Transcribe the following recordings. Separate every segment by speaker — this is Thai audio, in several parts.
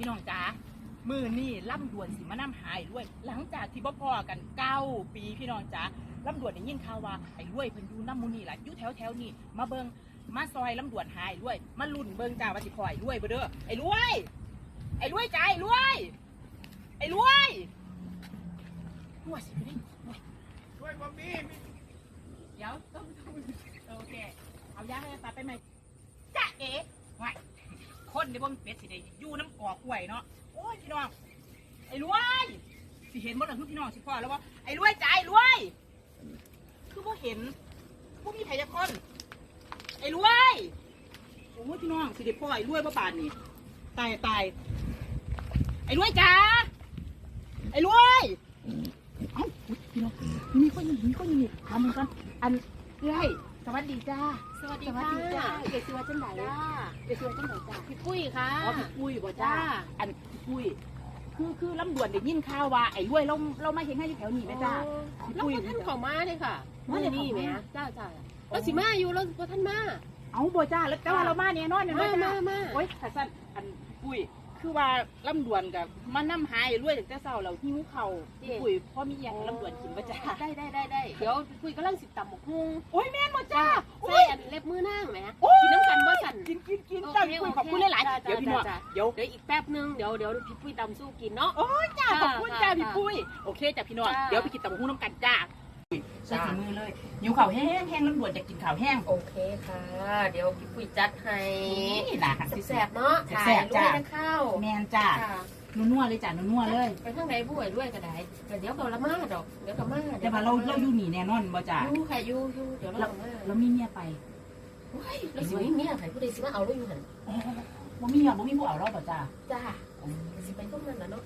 Speaker 1: พี่น้องจ๋ามือนี่ล่ำดวนสิมาน้ำหายด้วย หลังจากที่บ่พอกันเก้าปีพี่น้องจ๋าล่ำดวนได้ยินข่าวว่าไอ้รวยเพิ่นอยู่น้ำมูนี่ล่ะอยู่แถวแถวๆนี่มาเบิงมาซอยล่ำดวนหายด้วยมาลุ่นเบิงจ้าว่าสิพอไอ้รวยบ่เด้อไอ้รวยไอ้รวยจ้าไอ้รวยไอ้รวยรวยสิไปได้รวย
Speaker 2: ช่วยผมนี่
Speaker 1: เดี๋ยวต้องต้องโอเคเอายาให้ตัดไปไหมจ้าเอ๋ไว้ คนในบ่มนเป็ดสิได้อยู่น้ำกอกกล้วยเนาะโอ้ยพี่น้องไอ้รวยสิเห็นบ่ล่ะคือพี่น้องสิพ่อแล้วว่าไอ้รวยจ่ายรวย คือบ่เห็นบ่มีไผจะคนไอ้รวยโอ้ยพี่น้องสิได้พ่อไอ้รวยบ่ปานนี่ตายตายไอ้รวยจ้าไอ้รวยเอ้าอุ๊ยพี่น้องมีคนอยู่มีคนอยู่นี่ทำมันกันอันเอ้ย สวัสดีจ้า
Speaker 3: สวัสดี
Speaker 1: สวัส
Speaker 3: ค่ะ
Speaker 1: ดีจ้าเด็กตัวจังไหน
Speaker 3: จ้า
Speaker 1: เด็กตัวจังไหนจ้า
Speaker 3: พี่ปุ้ยค่ะ
Speaker 1: อ๋อพี่ปุ้ยบ่จ้า
Speaker 3: จ้า
Speaker 1: อันพี่ปุ้ยคือคือลำดวนได้ยินข่าวว่าไอ้รวยเราเรามาเห็นให้อยู่แถวนี้ไหมจ้าพี่
Speaker 3: แล้ว
Speaker 1: ปุ้ย
Speaker 3: ก็ท่านเขอมาเลยค่ะ
Speaker 1: มา
Speaker 3: มื่อ
Speaker 1: เลย
Speaker 3: นี่
Speaker 1: เข้า
Speaker 3: แหม
Speaker 1: มา
Speaker 3: จ้าจ้าแล้วสิมาอยู่แล้วพอท่านมา
Speaker 1: เอาบ่จ้าแล้วแต่ว่าเรามาเนี่ยนอนเนี่ย
Speaker 3: มา
Speaker 1: จ้า
Speaker 3: มามา
Speaker 1: โอ๊ยขาสั้นอันพี่ปุ้ย คือว่าลำดวนกับมันน้ำหายรวยตั้งแต่เช้าเราหิวเข่าวพี่ปุ้ยพ่อมีอหย่างลำดวนกินบ่จ้า
Speaker 3: ได้ได้ได้ได้เดี๋ยวพี่ปุ้ยกำลังสิบต่ำหมกฮุง
Speaker 1: โอ้ยแม่นบ่จ้าโอ้
Speaker 3: ใส่
Speaker 1: ย
Speaker 3: อันเล็บมือนางแหม
Speaker 1: โอ้ย
Speaker 3: กินน้ำกันบ่สั่น
Speaker 1: กินกินกิน
Speaker 3: โอเค
Speaker 1: จ้าพี่ปุ้ยขอบคุณหลาย
Speaker 3: จ้า
Speaker 1: ๆเดี๋ยวพี่น้อง
Speaker 3: จ้า
Speaker 1: เดี๋ยว
Speaker 3: เดี๋ยวอีกแป๊บนึงเดี๋ยวเดี๋ยวพี่ปุ้ยตำสู้กินเนาะ
Speaker 1: โอ้ยจ้าขอบคุณ
Speaker 3: จ้า
Speaker 1: จ้า
Speaker 3: จ้า
Speaker 1: พี่ปุ้ยโอเคจ้าพี่น้อง
Speaker 3: จ้า
Speaker 1: เดี๋ยวไปกินตับกหุ้งน้ำกันจ้า ใส่ถุงมือเลยหิวข่าวแห้งแห้งลำดวนจะกินข่าวแห้ง
Speaker 3: โอเคค่ะ เดี๋ยวพี่ปุ้ยจัดให้
Speaker 1: นี่นะ
Speaker 3: สิแสบเนาะ
Speaker 1: แซ่บจ้า
Speaker 3: ถ่ยรูปให้ข้าว
Speaker 1: แมนจ้า
Speaker 3: ค่ะ
Speaker 1: นัวๆเลยจ้านัวๆเลย
Speaker 3: ไปทางไหนบุ้ยด้วยก็ได้แต่เดี๋ยวก็ละมาดอกเดี๋ยวก็มา
Speaker 1: แต่ว่าเราเราอยู่หนีแน่นอนบ่จ้า
Speaker 3: อยู่ค่ะอยู่อยู่เดี๋ยวเราก็มา
Speaker 1: เรามีเมียไป
Speaker 3: โอ้ยเราสิมีเมียใครผู้ใดสิมาเอาลูกอยู่หัน
Speaker 1: อ๋อบ่มีอะบ่มีผู้เอาเราบ่จ้า
Speaker 3: จ้าสิไปพวกนั้นล่ะเนาะ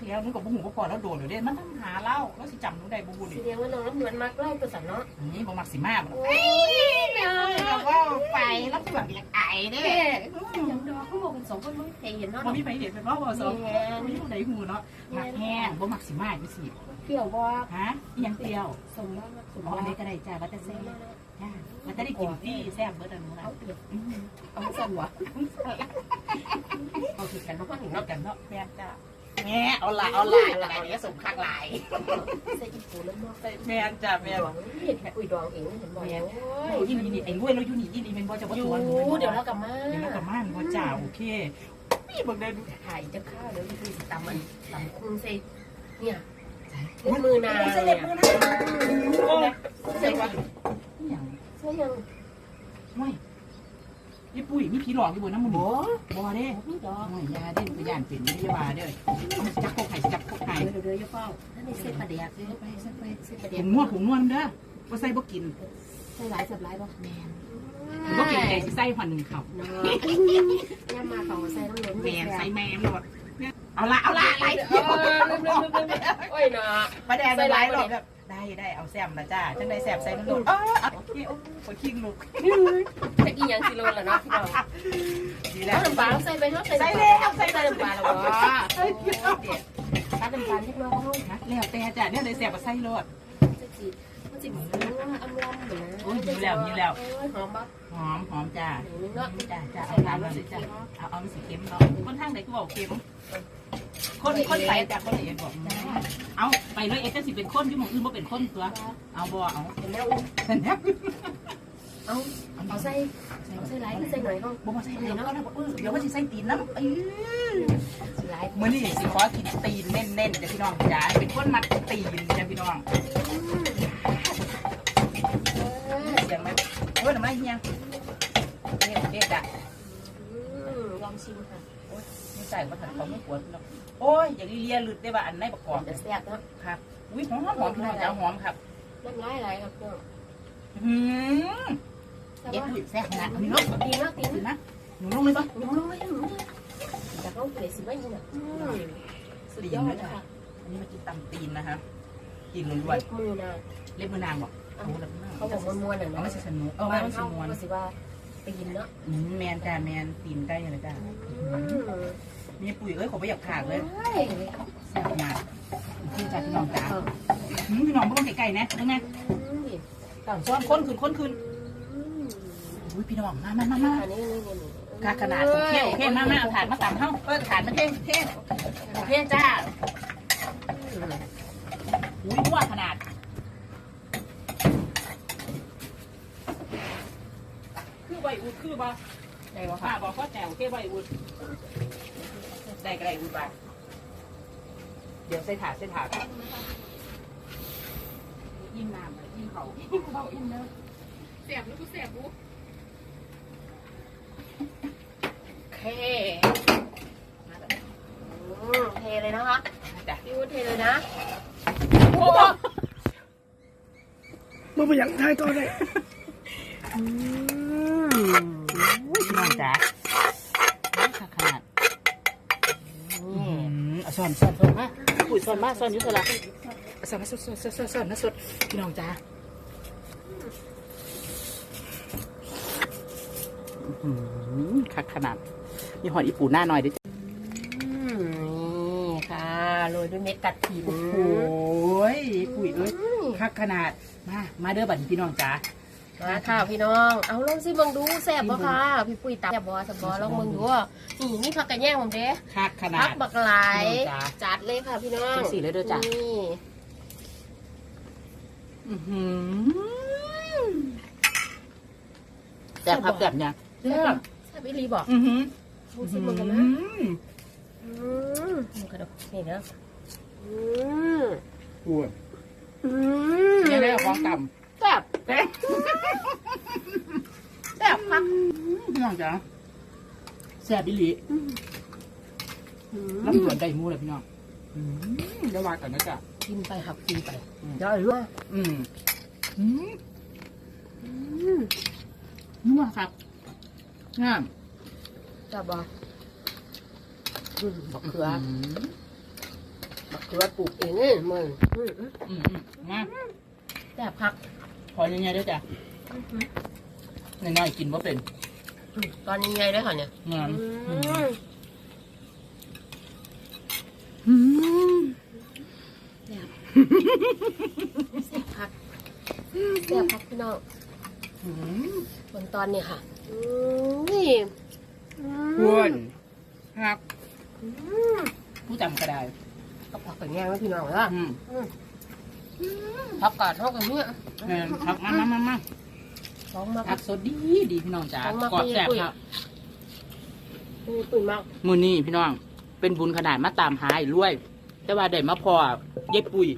Speaker 1: จักแล้วนึกกับบ่หูบ่พอแล้วโดนเดี๋ยวเด้มันต้องหาเราเราสิจำหนูได้บ่บุ
Speaker 3: สิ
Speaker 1: นี่
Speaker 3: เรียกว่าน้องน้ำเหมือนมักเล่าตัวสันเนาะ
Speaker 1: นี่บ่มักสิมาบ่
Speaker 3: โอ้ยแม่
Speaker 1: เราก็ไปแล้วส่วนอยากไอเด้
Speaker 3: ยังดอกเขาบอกกันสองคนไม่เคยเห็นเนาะ
Speaker 1: บ่มีไปเห็นเป็นว่าบ่สอง
Speaker 3: แม่
Speaker 1: บ่มีผู้ใดหูเนาะมักแห้งบ่มักสิมาจังซี่
Speaker 3: เปรี้ยวบ่
Speaker 1: ฮะอีหยังเปรี้ยว
Speaker 3: สมบ้างสม
Speaker 1: อ๋อ
Speaker 3: บ้า
Speaker 1: อัน
Speaker 3: ง
Speaker 1: นี้ก็ได้จ้าว่าจะแซ่บจ้าว่าจะได้กินฟรีแซ่บเบิดอันนู้นนะ
Speaker 3: เอาเปรี้ยว
Speaker 1: อืม
Speaker 3: เอาสั่นวะ
Speaker 1: เอาผิดกันเนาะผิดกันเนาะแม่จ้า แม่เอาละเอาละเอาละอันนี้สมคักหลาย
Speaker 3: ใส่อีปูน้ำเนาะ
Speaker 1: แม่จ้าแม่
Speaker 3: ดองเห็นแค่อุ้ยดองเองเห็นบ่โอ้
Speaker 1: โอ้ยนี่นี่ไอ้รวยแล้วอยู่นี่ยี่นี่เป็นบ่จะบ่
Speaker 3: อยู่
Speaker 1: ตัวน
Speaker 3: เดี๋ยวเรากลับมา
Speaker 1: เดี๋ยวเรากลับบ้าบ่จ้าโอเคนี่บิ่งได้ดู
Speaker 3: ถ่ายจะข้าวเดี๋ยวพี่สิตำมันตำคุ้งใส่เนี่ยเล็บมือนาง
Speaker 1: ใส่เล็บมือนะโอ้ย
Speaker 3: ใส่
Speaker 1: ใส่
Speaker 3: วะ
Speaker 1: วะนี่ยัง
Speaker 3: ใส่ยัง
Speaker 1: ไม่ ยี่ปุ้ยมีผีหลอกอยู่บนน้ำมันบ่บ่เด้
Speaker 3: พี่ดอก
Speaker 1: โอ้ยยาเด้ก็ย่านเป็นวิทยาบาลเด้อเอามาจับพวกไข่จับพวกไข่
Speaker 3: เดี๋ยวเดี๋ยวอย่าเฝ้าท่านนี่เส้นปลาแดกเส้นไปเส้นไปเส้นปลาแด
Speaker 1: ผ
Speaker 3: ก
Speaker 1: งนวดผงนวดเด้อบ่ใส่บ่กิน
Speaker 3: ใส่หลายสับหลายบ่
Speaker 1: แม่นบ่กินไก่สิใส่หันหนึ่งเขา
Speaker 3: เนาะย่ามาเขาใส่น้ำล้น
Speaker 1: แม่นใส่แม่นหมดเอาละเอาละไหล
Speaker 3: เออลืมลืมลืมโอ้ยเนาะ
Speaker 1: ประแดงไหลหรอกแบบ ได้ได้เอาแซมละจ้าจังได้แซมใส่น้ำโดดเออโอเคโอ้คนคิงลูก
Speaker 3: จะกินยังสิโลละเนาะพี่น้อง
Speaker 1: ดีแล้
Speaker 3: แล้ว
Speaker 1: ว
Speaker 3: น้ำปลาใส่ไปเนาะ
Speaker 1: ใส่แล้วใส่
Speaker 3: ใส่น้ำปลาแล้วบ่
Speaker 1: ใส่แล้ว
Speaker 3: ตัดน้ำปลาเล็กน้อย
Speaker 1: แล้วแต่จ้าเนี่ยได้แซมกับใส่รส
Speaker 3: จะจีมันจิมันอำลำเหมือน
Speaker 1: โอ้ยหิวแล้วหิวแล้ว
Speaker 3: โอ้ยหอมปะ
Speaker 1: หอมหอมจ้า
Speaker 3: เนาะ
Speaker 1: จ้าจ้าเอาน้ำมาสิจ้าเอาเอาสีเค็มเนาะคนทางไหนก็บอกเค็ม คนคนใส่จ้าคนละเอียดบอกเอาไปเลยเอ็กซ์สิเป็นคนที่มองอื่นบ่เป็นคนตัว เอาบ่เอา
Speaker 3: เห็นแล้ว
Speaker 1: เห็นแล้ว
Speaker 3: เอาเอาใส่เอาใส่หลายใส่หน่อยก็
Speaker 1: บ่มาใส่เดี๋ยวก็ได้บ่เดี๋ยวมันสิใส่ตีนน้ำเอ้ย
Speaker 3: หลาย
Speaker 1: มื้อนี้สิขอกินตีนเน้นๆจ้ะพี่น้องจ๋าเป็นคนมักตีนจ้ะพี่น้องเสียงไหมโอ้ยน้ำลายเฮียเด็ดเด็ดอะ ใส่มาถันของไม่ปวดเนาะโอ้ยอย่าเลียลึดได้ว่าอันไหนประกอบ
Speaker 3: จะแซ่บเนาะ
Speaker 1: ครับอุ้ยหอมหอมพี่น้องจ๋าหอมครับ
Speaker 3: น้ำลายไหลครับเนาะ
Speaker 1: หืม
Speaker 3: แต่
Speaker 1: เด็ด
Speaker 3: ว่า
Speaker 1: อุ้ยแซ่บขนาดนี้เนาะ
Speaker 3: ดีมากดี
Speaker 1: ถึง
Speaker 3: มาก
Speaker 1: นะหนูลงเลยปะ
Speaker 3: หนุ่มลงเลยหนุ่มจากเขาเลยสิไม่ยินอะสุดยอดค่ะ
Speaker 1: อันนี้มากินตำตีนนะคะกินล้
Speaker 3: เล็
Speaker 1: วน
Speaker 3: บมือนาง
Speaker 1: ๆเล็บมือนางบอกโอ้เล็บมือนาง
Speaker 3: เขาบอกมวนๆอะ
Speaker 1: เอา
Speaker 3: เนาะ
Speaker 1: ไม่ใช่สนุกเอา
Speaker 3: บ้าน
Speaker 1: ไม่ใช่
Speaker 3: เขา
Speaker 1: มวน
Speaker 3: ก็สิว่าตีนเนาะ
Speaker 1: อืมแมนจ้าแมนตีนใกล้เลยจ้า มีปุ๋ยเอ้ยขอไปหยับขากเลยแซ่บมากพี่จ้าพี่น้องจ้าหืมพี่น้องบ่ต้องไกลๆนะยังไงต่างซ้อมค้นคืนค้นคืนอุ้ยพี่น้องมามามามา
Speaker 3: อันนี้นี่นี่
Speaker 1: ค่าขนาดโอเคโอเคมามาเอาถาดมาตำเฮ้าเปิดถาดมาเท่เท่โอเคจ้าอุ้ยมั่วขนาดคือใบอุดคือบ่ได้บ่ค่ะบอกว่าแต่โอเคใบอุด ได้ก็ได้อุดไปเดี๋ยวใส่ถาดใส่ถาดยิ่งน้ำเลยยิ่งเขายิ่งเขายิ่งเนื้อ
Speaker 2: เสียบลูกเสียบลูก
Speaker 1: โอเค
Speaker 3: อืมเทเลยนะคะ
Speaker 1: จ้ะ
Speaker 3: พี่วุ้นเทเลยนะ
Speaker 1: โอ้
Speaker 4: มันไปยังไทยต่อได้
Speaker 3: อืม
Speaker 1: พี่น้องจ๋าค่ะขนาด
Speaker 3: นี่
Speaker 1: เอา ซ่อนซ่อนซ่อนมาปุ๋ยซ่อนมาซ่อนอยุ่สละเอาซ่อนมาซ่อนซ่อนซ่อนซ่อนซ่อนนะสดพี่น้องจ๋าอื้อหือคักขนาด มีหอยอีปูหน้าหน่อยด้วยจ้ะ
Speaker 3: อืมนี่ค่ะโรยด้วยเม็ดกระถิ่น
Speaker 1: โอ้ยปุ๋ยเอ้ยคักขนาด มา มาเด้อบัดนี้พี่น้องจ๋า
Speaker 3: มาค่ะพี่น้อง เอาลองสิเบิ่งดูแซ่บบ่ค่ะ พี่ปุ้ยตับแซ่บบ่สบอลองเบิ่งดูนี่นี่ผักกระแยงผมเด้
Speaker 1: คักขนา
Speaker 3: ผั
Speaker 1: ด
Speaker 3: กบักหลาย
Speaker 1: พี่น้องจ๋า
Speaker 3: จัดเลยค่ะพี่น้อง
Speaker 1: จังสิเลยเด้อจ้ะ
Speaker 3: นี่
Speaker 1: อื้อหือแซ่บครับแซ่บเนี่ย
Speaker 3: แซ่บแซ่บอีหลีบอก
Speaker 1: อือหือ
Speaker 3: ดูสิเบิ่งกันนะอืมมันกระดกนี่นะอืม
Speaker 1: อ้วน
Speaker 3: อืม
Speaker 1: นี่เลยของต่ำ
Speaker 3: แซ่บ
Speaker 1: แซ่บ
Speaker 3: แซ่บค่ะ
Speaker 1: พี่น้องจ๋าแซ่บบิลี
Speaker 3: อืม
Speaker 1: ลำดวนได้หมูเลยพี่น้องอืมเดี๋ยววางก่อนนะจ๊ะ
Speaker 3: กินไปครับกินไป
Speaker 1: อืม
Speaker 3: เดี๋ยวอร่อย
Speaker 1: อืมอืม
Speaker 3: อืม
Speaker 1: นัวครับงาม
Speaker 3: แซ่บบ่อืมบักเขือ
Speaker 1: ม
Speaker 3: บักเขือปลูกเองนี่มึงอืมอืม
Speaker 1: อืมอืมมา
Speaker 3: แซ่บคัก
Speaker 1: พอยังไงด้วยจ้ะน้อยๆกินว่าเป็น
Speaker 3: อืมตอนนี้ไงได้ค่ะเนี่ย
Speaker 1: งาม
Speaker 3: อืม
Speaker 1: อืม
Speaker 3: แซ่บคักแซ่บคักพี่น้อง
Speaker 1: อืม
Speaker 3: บนตอนนี้ค่ะอืมนี่อืม
Speaker 1: อ้วนครับ
Speaker 3: อืม
Speaker 1: ผู้จำก็ได้
Speaker 3: ก็ผักไปแง่ไว้พี่น้องเหรอ
Speaker 1: อืม
Speaker 3: ผักกาดเท่ากันเนี่ย
Speaker 1: แม่นครับมามามามา
Speaker 3: สองมา
Speaker 1: ผักสดดีดีพี่น้องจ๋า
Speaker 3: ของมาก
Speaker 1: กรอบแซ่บ
Speaker 3: คุย
Speaker 1: ครับ
Speaker 3: คุยปุ๋ยมาก
Speaker 1: มือนี้พี่น้อง เป็นบุญขนาดมาตามหาไอ้รวย แต่ว่าได้มาพอเย็บปุย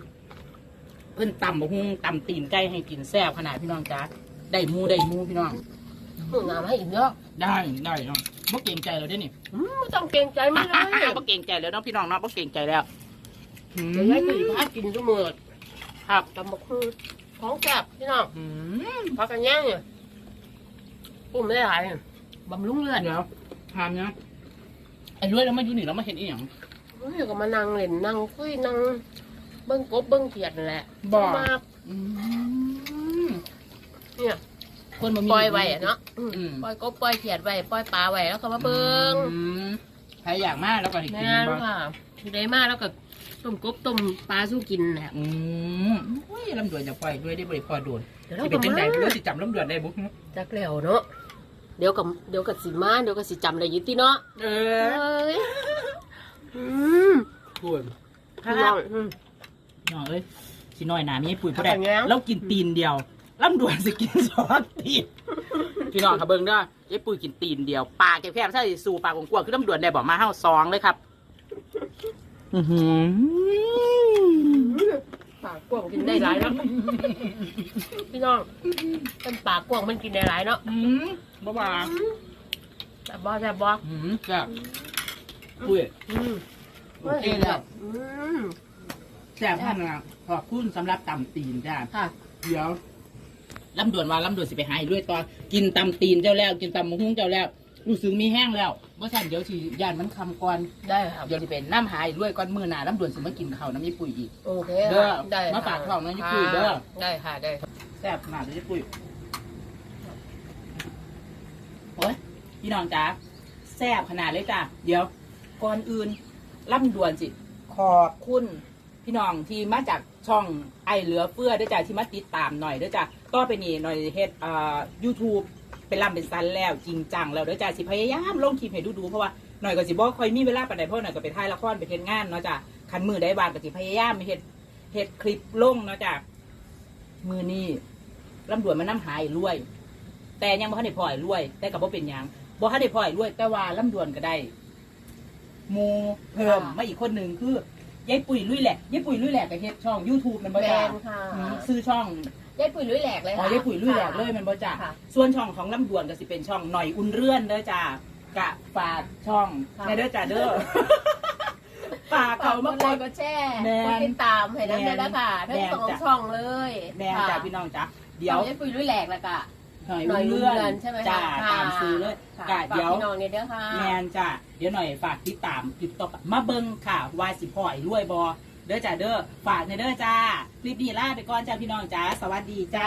Speaker 1: เพิ่นตำบะฮุงตำตีนไก่ให้กินแซ่บขนาดพี่น้องจ๋าได้หมูได้หมูพี่น้อง
Speaker 3: หนูงามให้อีกเยอะ
Speaker 1: ได้ได้เนาะบ่เกรงใจเราได้นี่
Speaker 3: อืมไม่ต้องเกรงใจไม่เลย
Speaker 1: บ่เกรงใจแล้วเนาะพี่น้องเนาะบ่เกรงใจแล้วอืม
Speaker 3: เดี๋ยวให้ปุ๋ยพากินทุกมื้อ
Speaker 1: ครับ
Speaker 3: ตำบักคือของแซ่บพี่น้อง
Speaker 1: อืม
Speaker 3: ผักกันแง่เนี่ยอุ้มได้หลายบำรุงเลือด
Speaker 1: เดี๋ยวทานเนาะไอ้รวยแล้วมาอยู่นี่แล้วมาเห็นอีหยัง
Speaker 3: เฮ้ยก็มานั่งเล่นนั่งคุยนั่งเบิ้งกบเบิ้งเขียดนั่นแหละ
Speaker 1: บ่
Speaker 3: มาก
Speaker 1: อืม
Speaker 3: เนี่ย
Speaker 1: คนบ่มี
Speaker 3: ปล่อยไว้อะเนาะอืม
Speaker 1: อืม
Speaker 3: ปล่อยกบปล่อยเขียดไว้ปล่อยปลาไว้แล้วก็มาเบิ้ง
Speaker 1: อืมใครอยากมาแล้วก็ให้กิน
Speaker 3: แม่น
Speaker 1: บ่
Speaker 3: ค่ะทีได้มาแล้วก็ ต้มกบต้มปลาสู้กินแหละ
Speaker 1: อืมอุ้ยลำดวนจะปล่อยด้วยได้บริพอโดน
Speaker 3: เดี๋ยวเรา
Speaker 1: ที่
Speaker 3: ก็
Speaker 1: เป็นจังได
Speaker 3: มา
Speaker 1: เพื่อสิจำลำดวนได้บุ๊ก
Speaker 3: จักแล้วเนาะเดี๋ยวกับเดี๋ยวกับสิมาเดี๋ยวกับสิจำได้อยิติเนาะ
Speaker 1: เอ
Speaker 3: เอ
Speaker 1: อ้
Speaker 3: ยอืม
Speaker 1: พูด
Speaker 3: พี่น้องอืม
Speaker 1: น้องเอ้ยสิน้อยหนามีให้ปุ๋ยผู้ใด
Speaker 3: เอาไปแล้ว
Speaker 1: เรากินตีนเดียวลำดวนสิกินสองตีนพี่น้องครับเบิ่งเด้อไอ้ปุ๋ยกินตีนเดียวปลาแคบๆใช่สู่ปลากกวางๆคือลำดวนได้บอกมาเฮาซองเลยครับ อือหือ
Speaker 3: ปากกว้างกินได้หลายเนาะพี่น้องเป็นปากกว้างมันกินได้หลายเนาะ
Speaker 1: อืมบ่ว่า
Speaker 3: แต่บอแต่บอ
Speaker 1: อืมจ้ะปุ๋ย
Speaker 3: อืม
Speaker 1: โอเคแล้ว
Speaker 3: อืม
Speaker 1: แซ่บท่านนะขอบคุณสำหรับตำตีนจ้า
Speaker 3: ค่ะ
Speaker 1: เดี๋ยวลำดวนว่าลำดวนสิไปหายด้วยตอนกินตำตีนเจ้าแล้ว กินตำมะฮุ้งเจ้าแล้ว รู้สึกมีแห้งแล้วเมื่อสั่นเดี๋ยวสิยานมันคำก่อน
Speaker 3: ได้ครับ
Speaker 1: เดี๋ยวสิเป็นน้ำหายด้วยก่อนมือหนาลำดวนสิมากินข้าวน้ำยี่ปุ๋ยอีก
Speaker 3: โอเค
Speaker 1: เด้อ
Speaker 3: ค่ะได้
Speaker 1: มา
Speaker 3: ค่ะ
Speaker 1: ฝากท้องนะญี่ปุ่นเด้อ
Speaker 3: ได้ค่ะได้
Speaker 1: แซ่บขนาดเลยยี่ปุ๋ยโอ้ยพี่น้องจ๋าแซ่บขนาดเลยจ้ะเดี๋ยวก่อนอื่นลำดวนสิขอบคุณพี่น้องที่มาจากช่องไอเหลือเฟือด้วยจ้ะที่มาติดตามหน่อยด้วยจ้ะต่อไปนี้หน่อยเฮ็ดอ่า YouTube เป็นลำเป็นซันแล้วจริงจังแล้วเดี๋ยวจ้าสิพยายามลงคลิปให้ดูดูๆเพราะว่าหน่อยก็สิบ่ค่อยมีเวลาปานใดเพราะหน่อยก็ไปถ่ายละครไปเฮ็ดงานเนาะจ้ะคันมือได้บางก็สิพยายามเฮ็ดเฮ็ดคลิปลงเนาะจ้ะมือนี้ลำดวนมันน้ำหายรวย แต่ยังบ่ทันได้พลอยรวย แต่ก็บ่เป็นหยังบ่ทันได้พลอยรวย แต่ว่าลำดวนก็ได้หมูเพิ่มมาอีกคนหนึ่งคือยายปุ๋ยลุยแหลกยายปุ๋ยลุยแหลกก็เฮ็ดช่อง YouTube มันบ่
Speaker 3: แม
Speaker 1: จ้ะ
Speaker 3: นค่ะ
Speaker 1: อืมซื้อช่อง
Speaker 3: ยายปุ๋ยลุยแหลกเลย
Speaker 1: อ๋
Speaker 3: ค่ะ
Speaker 1: อยายปุ๋ยลุยแหลกเลยแมันบ่จ้ะ
Speaker 3: ค่ะ
Speaker 1: ส่วนช่องของลำดวนก็สิเป็นช่องหน่อยอุ่นเรื่อนเด้อจ้ะกะฝากช่อง
Speaker 3: ค่ะ
Speaker 1: ในเด้อจ้ะเด้อ ฝาก
Speaker 3: ฝา
Speaker 1: เขา
Speaker 3: ก
Speaker 1: มาก
Speaker 3: ด
Speaker 1: ก
Speaker 3: ไล
Speaker 1: ด
Speaker 3: ค์กดแชร์
Speaker 1: แม่น
Speaker 3: กดติดตามให้น้ำเด้อนะคะทั้ง
Speaker 1: แม่น
Speaker 3: สอง
Speaker 1: จ้ะ
Speaker 3: ช่องเลย
Speaker 1: แม่จ้ะพี่น้องจ้ะเดี๋ยว
Speaker 3: ยายปุ๋ยลุยแหลกแล้วก็
Speaker 1: หน่อย
Speaker 3: หน่อย
Speaker 1: อุ่น
Speaker 3: ลุย
Speaker 1: เรื่อน
Speaker 3: เรือนใช่ไหมคะ
Speaker 1: จ้ะ
Speaker 3: ค่ะ
Speaker 1: ตามซื้อเลย
Speaker 3: ค่ะ
Speaker 1: กะ
Speaker 3: ฝาก
Speaker 1: เดี๋ยว
Speaker 3: พี่น้องเนี่ยเด้อค่ะ
Speaker 1: แมนจ้ะเดี๋ยวหน่อยฝากติดตามคลิปต่อไปมาเบิ่งค่ะวายสิพ่อยรวยบอ เด้อจ้าเด้อฝากในเด้อจ้าคลิปนี้ลาไปก่อนจ้าพี่น้องจ้าสวัสดีจ้า